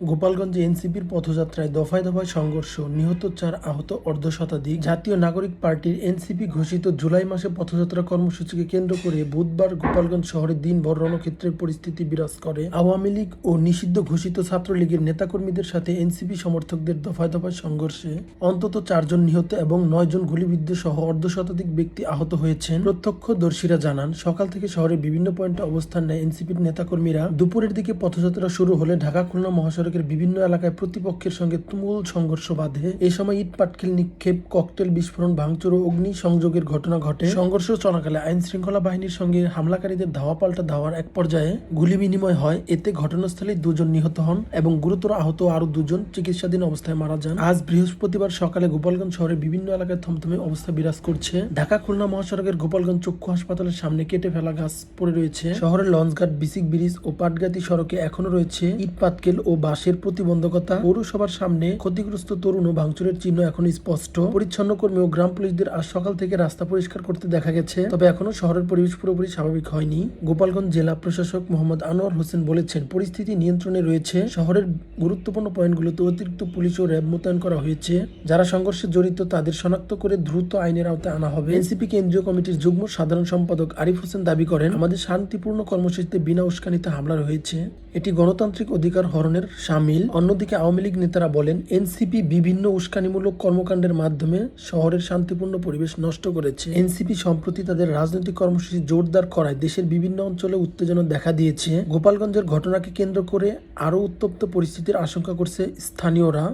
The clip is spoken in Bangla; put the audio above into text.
গোপালগঞ্জে এনসিপির পথযাত্রায় দফায় দফায় সংঘর্ষ, নিহত চার আহত অর্ধ শতাধিক জাতীয় নাগরিক পার্টির এনসিপি ঘোষিত জুলাই মাসে পথযাত্রা কর্মসূচিকে কেন্দ্র করে বুধবার গোপালগঞ্জ শহরে দিনভর রণক্ষেত্রের পরিস্থিতি বিরাজ করে। আওয়ামী লীগ ও নিষিদ্ধ ঘোষিত ছাত্রলীগের নেতাকর্মীদের সাথে এনসিপি সমর্থকদের দফায় দফায় সংঘর্ষে অন্তত চারজন নিহত এবং নয়জন গুলিবিদ্ধ সহ অর্ধ শতাধিক ব্যক্তি আহত হয়েছেন। প্রত্যক্ষদর্শীরা জানান, সকাল থেকে শহরের বিভিন্ন পয়েন্টে অবস্থান নেয় এনসিপির নেতাকর্মীরা। দুপুরের দিকে পথযাত্রা শুরু হলে ঢাকা খুলনা মহাসড়কের বিভিন্ন এলাকায় প্রতিপক্ষের সঙ্গে তুমুল সংঘর্ষ বাধে। এই সময় ইট, পাটকেল, নিক্ষেপ, ককটেল, বিস্ফোরণ, ভাঙচুর ও অগ্নি সংযোগের ঘটনা ঘটে। সংঘর্ষ চলাকালে আইন শৃঙ্খলা বাহিনীর সঙ্গে হামলাকারীদের ধাওয়া পাল্টা ধাওয়ার এক পর্যায়ে গুলি বিনিময় হয়। এতে ঘটনাস্থলে দুজন নিহত হন এবং গুরুতর আহত আরও দুজন চিকিৎসাধীন অবস্থায় মারা যান। আজ বৃহস্পতিবার সকালে গোপালগঞ্জ শহরের বিভিন্ন এলাকায় থমথমে অবস্থা বিরাজ করছে। ঢাকা খুলনা মহাসড়কের গোপালগঞ্জ চক্ষু হাসপাতালের সামনে কেটে ফেলা গাছ পড়ে রয়েছে। শহরের লঞ্চঘাট, বিসিক ব্রিজ ও পাটগাতি সড়কে এখনও রয়েছে ইট, পাটকেল ও বাঁশের প্রতিবন্ধকতা পৌরসভার সামনে ক্ষতিগ্রস্ত তরুণ ও ভাঙচুরের চিহ্ন এখন স্পষ্ট। পরিচ্ছন্ন কর্মী ও গ্রাম পুলিশদের আজ সকাল থেকে রাস্তা পরিষ্কার করতে দেখা গেছে, তবে এখনও শহরের পরিবেশ পুরোপুরি স্বাভাবিক হয়নি। গোপালগঞ্জ জেলা প্রশাসক মোহাম্মদ আনোয়ার হোসেন বলেছেন, পরিস্থিতি নিয়ন্ত্রণে রয়েছে। শহরের গুরুত্বপূর্ণ পয়েন্টগুলোতে অতিরিক্ত পুলিশ ও র্যাব মোতায়েন করা হয়েছে। যারা সংঘর্ষে জড়িত, তাদের শনাক্ত করে দ্রুত আইনের আওতায় আনা হবে। এনসিপি কেন্দ্রীয় কমিটির যুগ্ম সাধারণ সম্পাদক আরিফ হোসেন দাবি করেন, আমাদের শান্তিপূর্ণ কর্মসূচিতে বিনা উস্কানিতে হামলা হয়েছে এটি গণতান্ত্রিক অধিকার হরণের সামিল। অন্যদিকে আওয়ামী লীগ নেতারা বলেন, এনসিপি বিভিন্ন উস্কানিমূলক কর্মকাণ্ডের মাধ্যমে শহরের শান্তিপূর্ণ পরিবেশ নষ্ট করেছে। এনসিপি সম্প্রতি তাদের রাজনৈতিক কর্মসূচি জোরদার করায় দেশের বিভিন্ন অঞ্চলে উত্তেজনা দেখা দিয়েছে। গোপালগঞ্জের ঘটনাকে কেন্দ্র করে আরও উত্তপ্ত পরিস্থিতির আশঙ্কা করছে স্থানীয়রা।